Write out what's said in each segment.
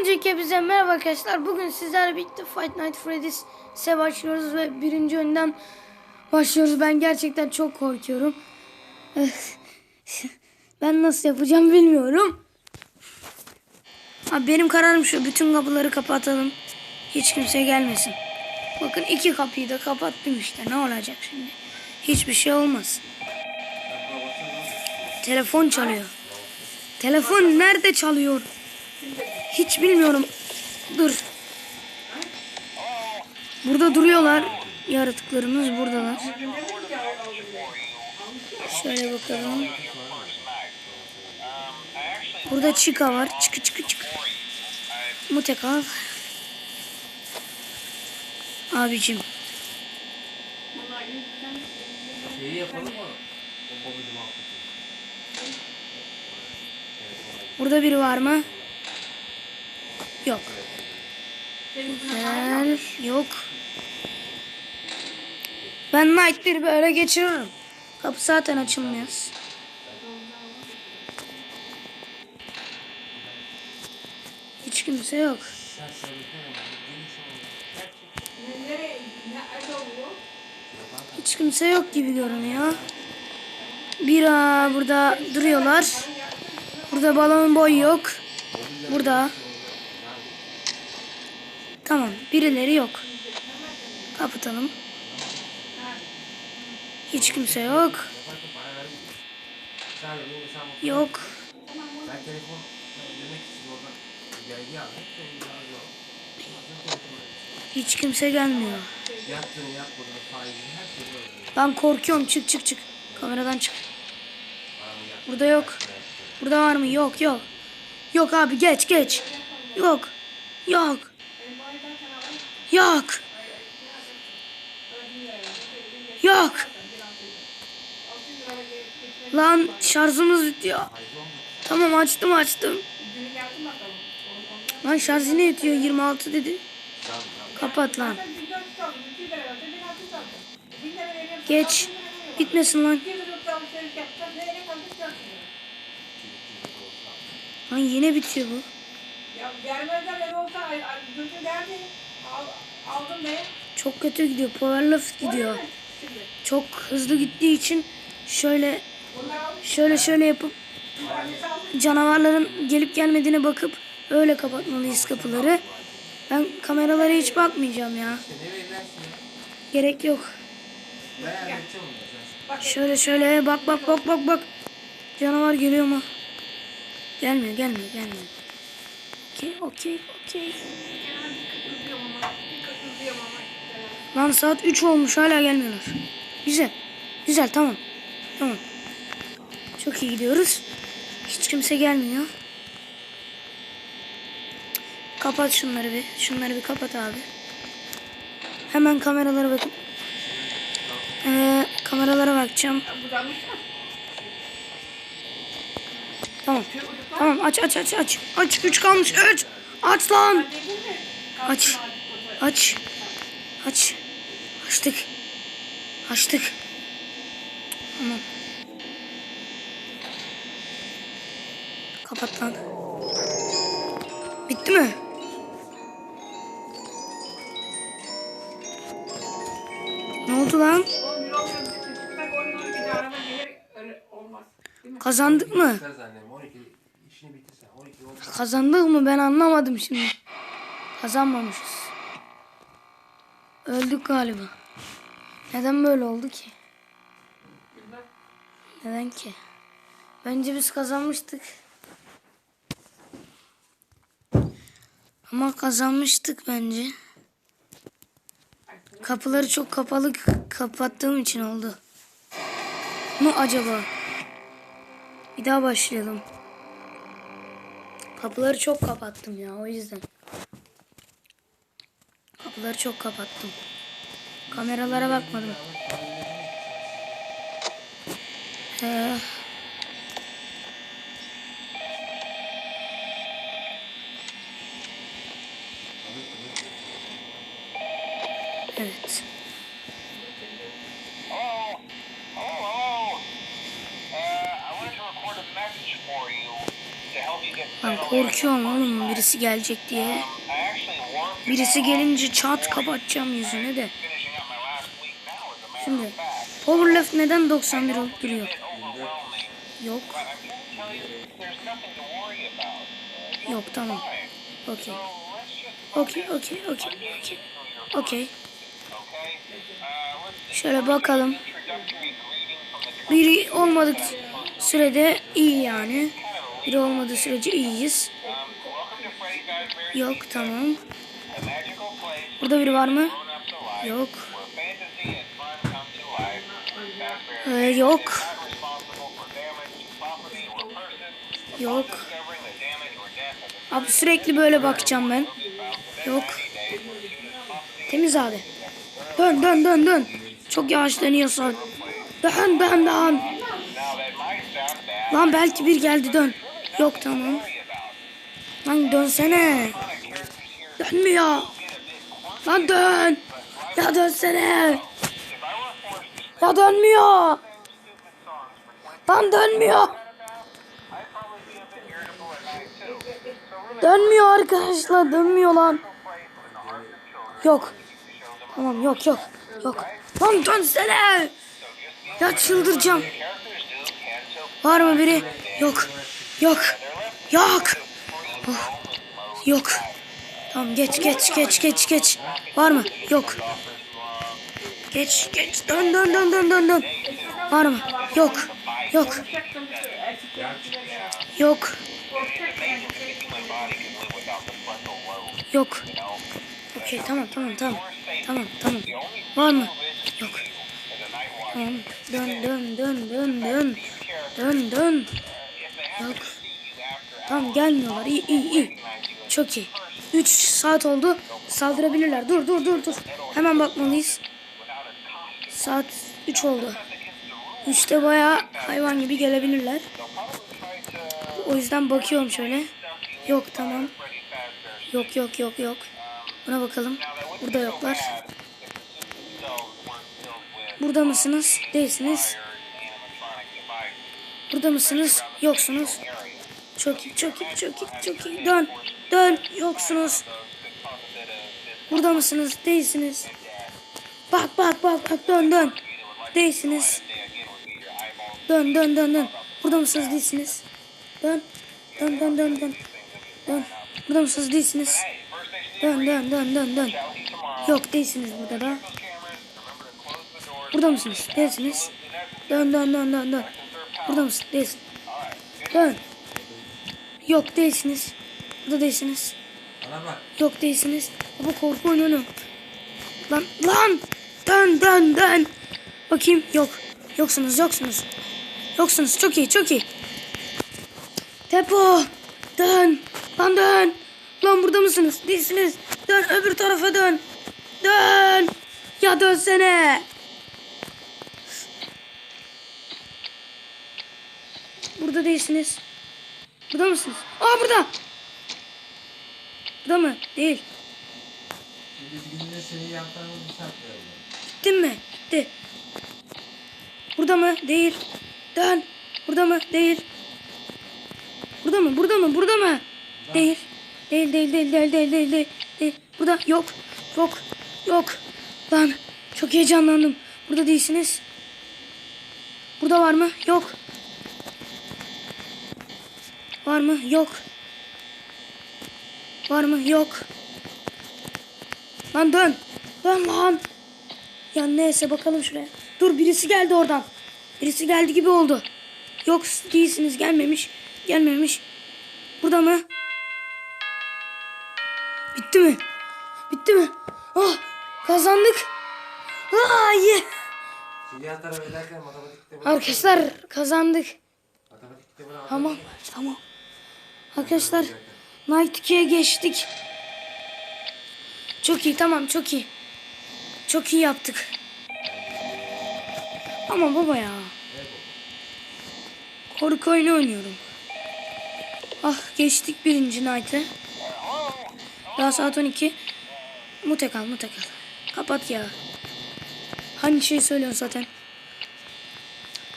Öncelikle hepinize merhaba arkadaşlar. Bugün sizlerle birlikte Fight Night Freddy's'e başlıyoruz ve birinci önden başlıyoruz. Ben gerçekten çok korkuyorum. ben nasıl yapacağım bilmiyorum. Abi benim kararım şu. Bütün kapıları kapatalım. Hiç kimse gelmesin. Bakın iki kapıyı da kapattım işte. Ne olacak şimdi? Hiçbir şey olmaz. Telefon çalıyor. Telefon nerede çalıyor? Hiç bilmiyorum. Dur. Burada duruyorlar. Yaratıklarımız buradalar. Şöyle bakalım. Burada Chica var. Çıkı çıkı çıkı. Mutek al. Abicim. Şeyi yapalım mı? Burada biri var mı? Yok. Güzel. Yok. Ben Night'leri böyle geçiririm. Kapı zaten açılmıyor. Hiç kimse yok. Hiç kimse yok gibi görünüyor. Bira burada duruyorlar. Burada balon boy yok. Burada. Tamam. Birileri yok. Kapatalım. Hiç kimse yok. Yok. Hiç kimse gelmiyor. Ben korkuyorum. Çık çık çık. Kameradan çık. Burada yok. Burada var mı? Yok yok. Yok abi geç geç. Yok. Yok. Yok. Yok. Lan şarjımız bitiyor. Tamam açtım açtım. Lan şarjı ne bitiyor? 26 dedi. Kapat lan. Geç. Bitmesin lan. Lan yine bitiyor bu. Ya gelmezler olsa götür derdi. Al, aldım ne? Çok kötü gidiyor. Powerlift gidiyor. Çok hızlı gittiği için şöyle şöyle şöyle yapıp canavarların gelip gelmediğine bakıp öyle kapatmalıyız kapıları. Ben kameralara hiç bakmayacağım ya. Gerek yok. Şöyle şöyle bak bak bak bak bak. Canavar geliyor mu? Gelmiyor gelmiyor gelmiyor. Okey okey okey. Lan saat 3 olmuş hala gelmiyorlar. Güzel. Güzel tamam. Tamam. Çok iyi gidiyoruz. Hiç kimse gelmiyor. Kapat şunları bir. Şunları bir kapat abi. Hemen kameralara bakıp ee, kameralara bakacağım. Tamam. Tamam aç aç aç aç. Aç 3 kalmış 3. Aç lan. Aç. Aç. Aç. Açtık. Açtık. Tamam. Kapat lan. Bitti mi? Ne oldu lan? Kazandık mı? Kız annem 12 işini bitirsen 12 oldu. Kazandık mı ben anlamadım şimdi. Kazanmamışız. Öldük galiba. Neden böyle oldu ki? Neden ki? Bence biz kazanmıştık. Ama kazanmıştık bence. Kapıları çok kapalı kapattığım için oldu. Mu acaba? Bir daha başlayalım. Kapıları çok kapattım ya o yüzden. Kapıları çok kapattım. Kameralara bakmadım. Ee, evet. Set Korkuyorum oğlum birisi gelecek diye. Birisi gelince çat kapatacağım yüzünü de. Şimdi Power Left neden 91 olup duruyor? Yok. Yok tamam. Okey. Okey okey okey okey. Okey. Şöyle bakalım. Biri olmadık sürede iyi yani. Biri olmadığı sürece iyiyiz. Yok tamam. Burada biri var mı? Yok. Ee, yok. Yok. Abi sürekli böyle bakacağım ben. Yok. Temiz abi. Dön dön dön dön. Çok yavaş dönüyorsun. Dön dön dön. Lan belki bir geldi dön. Yok tamam. Lan dönsene. Dönmüyor. Lan dön. Ya dönsene. Ya dönmüyor. Lan dönmüyor. Dönmüyor arkadaşlar. Dönmüyor lan. Yok. Tamam yok yok. Yok. Lan dönsene. Ya çıldıracağım. Var mı biri? Yok. Yok. Yok. Oh. Yok. Tamam geç geç geç geç geç. Var mı? Yok. Geç geç. Dön dön dön dön dön dön. Var mı? Yok. Yok. Yok. Yok. Okey tamam tamam tamam. Tamam tamam. Var mı? Yok. Tamam. Dön dön dön dön dön. Dön dön. Yok. Tamam gelmiyorlar. İyi iyi iyi. Çok iyi. 3 saat oldu. Saldırabilirler. Dur dur dur dur. Hemen bakmalıyız. Saat 3 oldu. 3'te bayağı hayvan gibi gelebilirler. O yüzden bakıyorum şöyle. Yok tamam. Yok yok yok yok. Buna bakalım. Burada yoklar. Burada mısınız? Değilsiniz. Burada mısınız? Yoksunuz. Çok iyi, çok iyi, çok iyi, çok iyi. Dön, dön. Yoksunuz. Burada mısınız? Değilsiniz. Bak, bak, bak, bak. Dön, dön. Değilsiniz. Dön, dön, dön, dön. Burada mısınız? Değilsiniz. Dön, dön, dön, dön, dön. Dön. Burada mısınız? Değilsiniz. Dön, dön, dön, dön, dön. Yok, değilsiniz burada da. Burada mısınız? Değilsiniz. Dön, dön, dön, dön, dön. Burada mısın? Değilsin. Dön. Yok değilsiniz. Burada değilsiniz. Yok değilsiniz. Baba korku oyunu. Lan lan. Dön dön dön. Bakayım yok. Yoksunuz yoksunuz. Yoksunuz çok iyi çok iyi. Tepo. Dön. Lan dön. Lan burada mısınız? Değilsiniz. Dön öbür tarafa dön. Dön. Ya dönsene. Burada değilsiniz. Burada mısınız? Aa burada. Burada mı? Değil. Biz seni bir saklayalım. Gittin mi? Gitti. Burada mı? Değil. Dön. Burada mı? Değil. Burada mı? Burada mı? Burada mı? Değil. Değil, değil, değil, değil, değil, değil, değil, değil. Burada yok. Yok. Yok. Lan çok heyecanlandım. Burada değilsiniz. Burada var mı? Yok. Var mı? Yok. Var mı? Yok. Lan dön. Dön lan. Ya neyse bakalım şuraya. Dur birisi geldi oradan. Birisi geldi gibi oldu. Yok değilsiniz gelmemiş. Gelmemiş. Burada mı? Bitti mi? Bitti mi? Oh kazandık. Bunu... Arkadaşlar kazandık. Tamam tamam. Arkadaşlar Night 2'ye geçtik. Çok iyi tamam çok iyi. Çok iyi yaptık. Ama baba ya. Korku oyunu oynuyorum. Ah geçtik birinci Night'ı. Daha saat 12. Mute kal mute kal. Kapat ya. Hangi şey söylüyorsun zaten.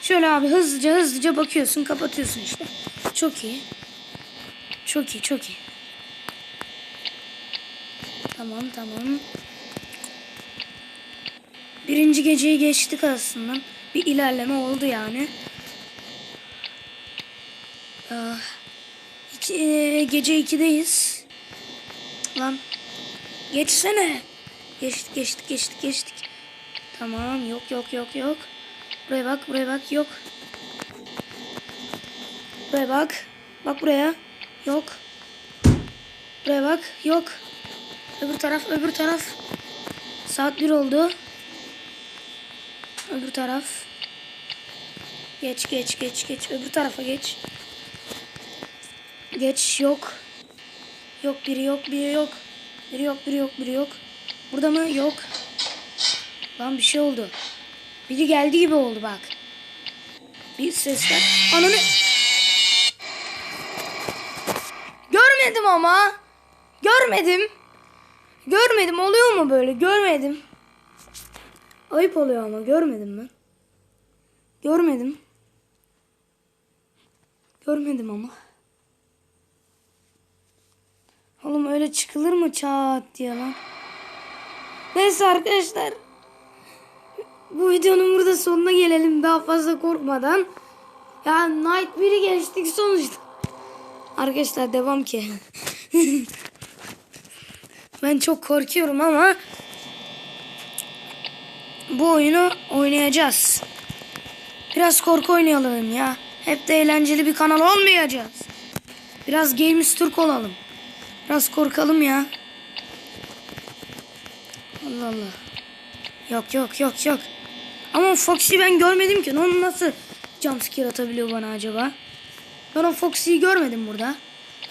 Şöyle abi hızlıca hızlıca bakıyorsun kapatıyorsun işte. Çok iyi. Çok iyi çok iyi. Tamam tamam. Birinci geceyi geçtik aslında. Bir ilerleme oldu yani. Ah, iki, e, gece 2'deyiz. Lan. Geçsene. Geçtik geçtik geçtik geçtik. Tamam yok yok yok yok. Buraya bak buraya bak yok. Buraya bak. Bak buraya. Yok. Buraya bak. Yok. Öbür taraf öbür taraf. Saat 1 oldu. Öbür taraf. Geç geç geç geç. Öbür tarafa geç. Geç yok. Yok biri yok biri yok. Biri yok biri yok biri yok. Burada mı? Yok. Lan bir şey oldu. Biri geldi gibi oldu bak. Bir sesler. Ananı. Görmedim ama. Görmedim. Görmedim. Oluyor mu böyle? Görmedim. Ayıp oluyor ama görmedim ben. Görmedim. Görmedim ama. Oğlum öyle çıkılır mı çat diye lan. Neyse arkadaşlar. Bu videonun burada sonuna gelelim daha fazla korkmadan. Ya Night 1'i geçtik sonuçta. Arkadaşlar devam ki. ben çok korkuyorum ama bu oyunu oynayacağız. Biraz korku oynayalım ya. Hep de eğlenceli bir kanal olmayacağız. Biraz Games Türk olalım. Biraz korkalım ya. Allah Allah. Yok yok yok yok. Ama Foxy ben görmedim ki. Onu nasıl jumpscare atabiliyor bana acaba? Ben o Foxy'yi görmedim burada.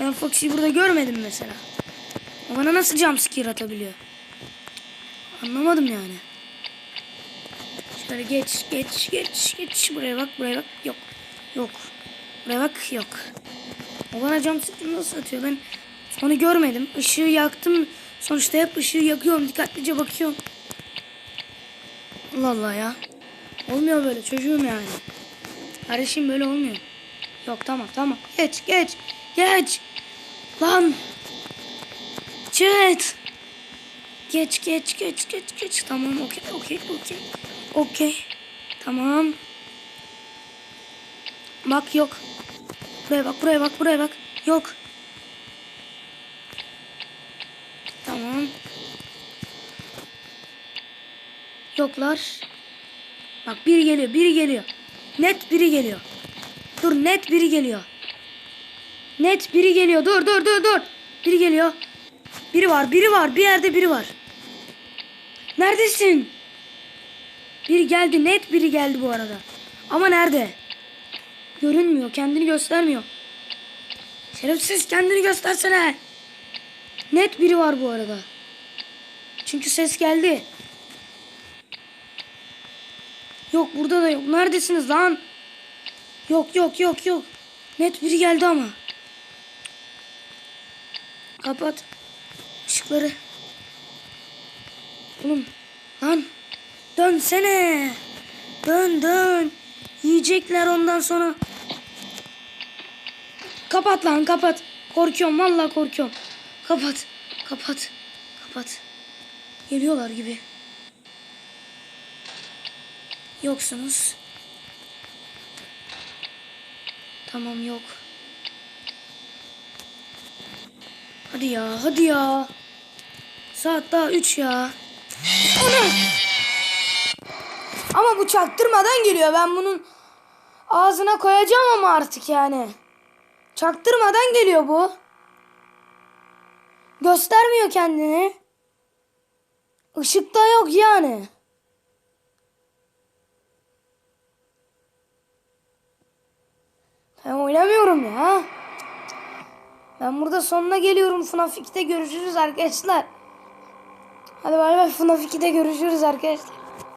Ben Foxy'yi burada görmedim mesela. O bana nasıl jumpscare atabiliyor? Anlamadım yani. Şöyle geç geç geç geç. Buraya bak buraya bak. Yok. Yok. Buraya bak yok. O bana jumpscare nasıl atıyor? Ben onu görmedim. Işığı yaktım. Sonuçta hep ışığı yakıyorum. Dikkatlice bakıyorum. Allah Allah ya. Olmuyor böyle çocuğum yani. Kardeşim böyle olmuyor. Yok tamam tamam. Geç geç. Geç. Lan. Çet. Geç geç geç geç geç. Tamam okey okey okey. Okey. Tamam. Bak yok. Buraya bak buraya bak buraya bak. Yok. Tamam. Yoklar. Bak biri geliyor, biri geliyor. Net biri geliyor. Dur net biri geliyor. Net biri geliyor. Dur dur dur dur. Biri geliyor. Biri var, biri var. Bir yerde biri var. Neredesin? Biri geldi, net biri geldi bu arada. Ama nerede? Görünmüyor, kendini göstermiyor. Şerefsiz kendini göstersene. Net biri var bu arada. Çünkü ses geldi. Yok burada da yok. Neredesiniz lan? Yok yok yok yok. Net biri geldi ama. Kapat. Işıkları. Oğlum. Lan. Dönsene. Dön dön. Yiyecekler ondan sonra. Kapat lan kapat. Korkuyorum vallahi korkuyorum. Kapat. Kapat. Kapat. Geliyorlar gibi. Yoksunuz. Tamam yok. Hadi ya hadi ya. Saat daha 3 ya. Ana! Ama bu çaktırmadan geliyor. Ben bunun ağzına koyacağım ama artık yani. Çaktırmadan geliyor bu. Göstermiyor kendini. Işıkta yok yani. Ben oynamıyorum ya. Ben burada sonuna geliyorum. FNAF 2'de görüşürüz arkadaşlar. Hadi bay bay FNAF 2'de görüşürüz arkadaşlar.